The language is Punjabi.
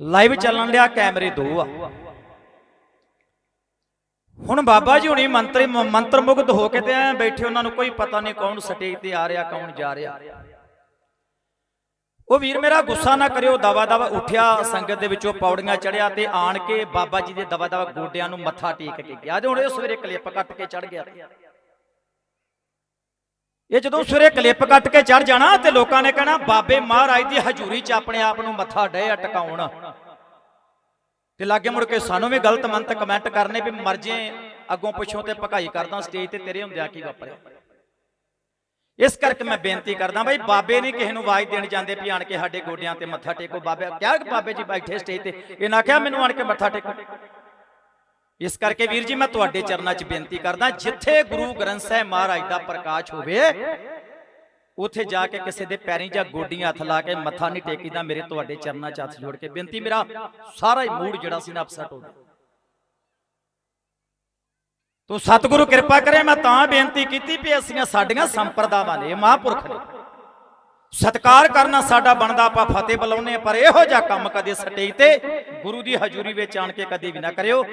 ਲਾਈਵ ਚੱਲਣ ਲਿਆ ਕੈਮਰੇ ਦੋ ਆ। ਹੁਣ ਬਾਬਾ ਜੀ ਹੁਣੀ ਮੰਤਰ ਮੰਤਰ ਮੁਗਧ ਹੋ ਕੇ ਤੇ ਐ ਬੈਠੇ, ਉਹਨਾਂ ਨੂੰ ਕੋਈ ਪਤਾ ਨਹੀਂ ਕੌਣ ਸਟੇਜ ਤੇ ਆ ਰਿਹਾ, ਕੌਣ ਜਾ ਰਿਹਾ। ਉਹ ਵੀਰ ਮੇਰਾ ਗੁੱਸਾ ਨਾ ਕਰਿਓ ਦਵਾ ਦਵਾ ਉੱਠਿਆ, ਸੰਗਤ ਦੇ ਵਿੱਚੋਂ ਪੌੜੀਆਂ ਚੜਿਆ ਤੇ ਆਣ ਕੇ ਬਾਬਾ ਜੀ ਦੇ ਦਵਾ ਦਵਾ ਗੋਡਿਆਂ ਨੂੰ ਮੱਥਾ ਟੇਕ ਕੇ ਗਿਆ। ਤੇ ਹੁਣ ਇਹ ਸਵੇਰੇ ਕਲਿੱਪ ਕੱਟ ਕੇ ਚੜ ਗਿਆ। ਇਹ ਜਦੋਂ ਸਵੇਰੇ ਕਲਿੱਪ ਕੱਟ ਕੇ ਚੜ ਜਾਣਾ ਤੇ ਲੋਕਾਂ ਨੇ ਕਹਿਣਾ, ਬਾਬੇ ਮਹਾਰਾਜ ਦੀ ਹਜ਼ੂਰੀ 'ਚ ਆਪਣੇ ਆਪ ਨੂੰ ਮੱਥਾ ਡੇ ਆ ਟਿਕਾਉਣ। ਤੇ ਲਾਗੇ ਮੁੜ ਕੇ ਸਾਨੂੰ ਵੀ ਗਲਤ ਮੰਤ ਕਮੈਂਟ ਕਰਨੇ ਵੀ ਮਰ ਜੇ, ਅੱਗੋਂ ਪਿੱਛੋਂ ਤੇ ਭਕਾਈ ਕਰਦਾ ਸਟੇਜ ਤੇ ਤੇਰੇ ਹੁੰਦਿਆਂ ਕੀ ਵਾਪਰਿਆ। ਇਸ ਕਰਕੇ ਮੈਂ ਬੇਨਤੀ ਕਰਦਾ ਬਈ, ਬਾਬੇ ਨਹੀਂ ਕਿਸੇ ਨੂੰ ਆਵਾਜ਼ ਦੇਣ ਜਾਂਦੇ ਵੀ ਆਣ ਕੇ ਸਾਡੇ ਗੋਡਿਆਂ ਤੇ ਮੱਥਾ ਟੇਕੋ। ਬਾਬੇ ਕਿਹਾ ਬਾਬੇ ਜੀ ਬੈਠੇ ਸਟੇਜ ਤੇ, ਇਹਨਾਂ ਕਿਹਾ ਮੈਨੂੰ ਆਣ ਕੇ ਮੱਥਾ ਟੇਕੋ। ਇਸ ਕਰਕੇ ਵੀਰ ਜੀ, ਮੈਂ ਤੁਹਾਡੇ ਚਰਨਾਂ 'ਚ ਬੇਨਤੀ ਕਰਦਾ, ਜਿੱਥੇ ਗੁਰੂ ਗ੍ਰੰਥ ਸਾਹਿਬ ਮਹਾਰਾਜ ਦਾ ਪ੍ਰਕਾਸ਼ ਹੋਵੇ, ਉੱਥੇ ਜਾ ਕੇ ਕਿਸੇ ਦੇ ਪੈਰੀਂ ਜਾਂ ਗੋਡੀਆਂ ਹੱਥ ਲਾ ਕੇ ਮੱਥਾ ਨਹੀਂ ਟੇਕੀਦਾ, ਮੇਰੇ ਤੁਹਾਡੇ ਚਰਨਾਂ 'ਚ ਹੱਥ ਜੋੜ ਕੇ ਬੇਨਤੀ, ਮੇਰਾ ਸਾਰਾ ਹੀ ਮੂਡ ਜਿਹੜਾ ਸੀ ਨਾ ਅਪਸੈਟ ਹੋ ਗਿਆ। ਤੋ ਸਤਿਗੁਰੂ ਕਿਰਪਾ ਕਰੇ, ਮੈਂ ਤਾਂ ਬੇਨਤੀ ਕੀਤੀ ਵੀ ਅਸੀਂ ਸਾਡੀਆਂ ਸੰਪਰਦਾਵਾਂ ਨੇ, ਮਹਾਂਪੁਰਖ ਨੇ। ਸਤਕਾਰ ਕਰਨਾ ਸਾਡਾ ਬਣਦਾ, ਆਪਾਂ ਫਤਿਹ ਬੁਲਾਉਨੇ ਪਰ ਇਹੋ ਜਿਹਾ ਕੰਮ ਕਦੇ ਸਟੇਜ ਤੇ ਗੁਰੂ ਦੀ ਹਜ਼ੂਰੀ ਵਿੱਚ ਆਣ ਕੇ ਕਦੇ ਵੀ ਨਾ ਕਰਿਓ।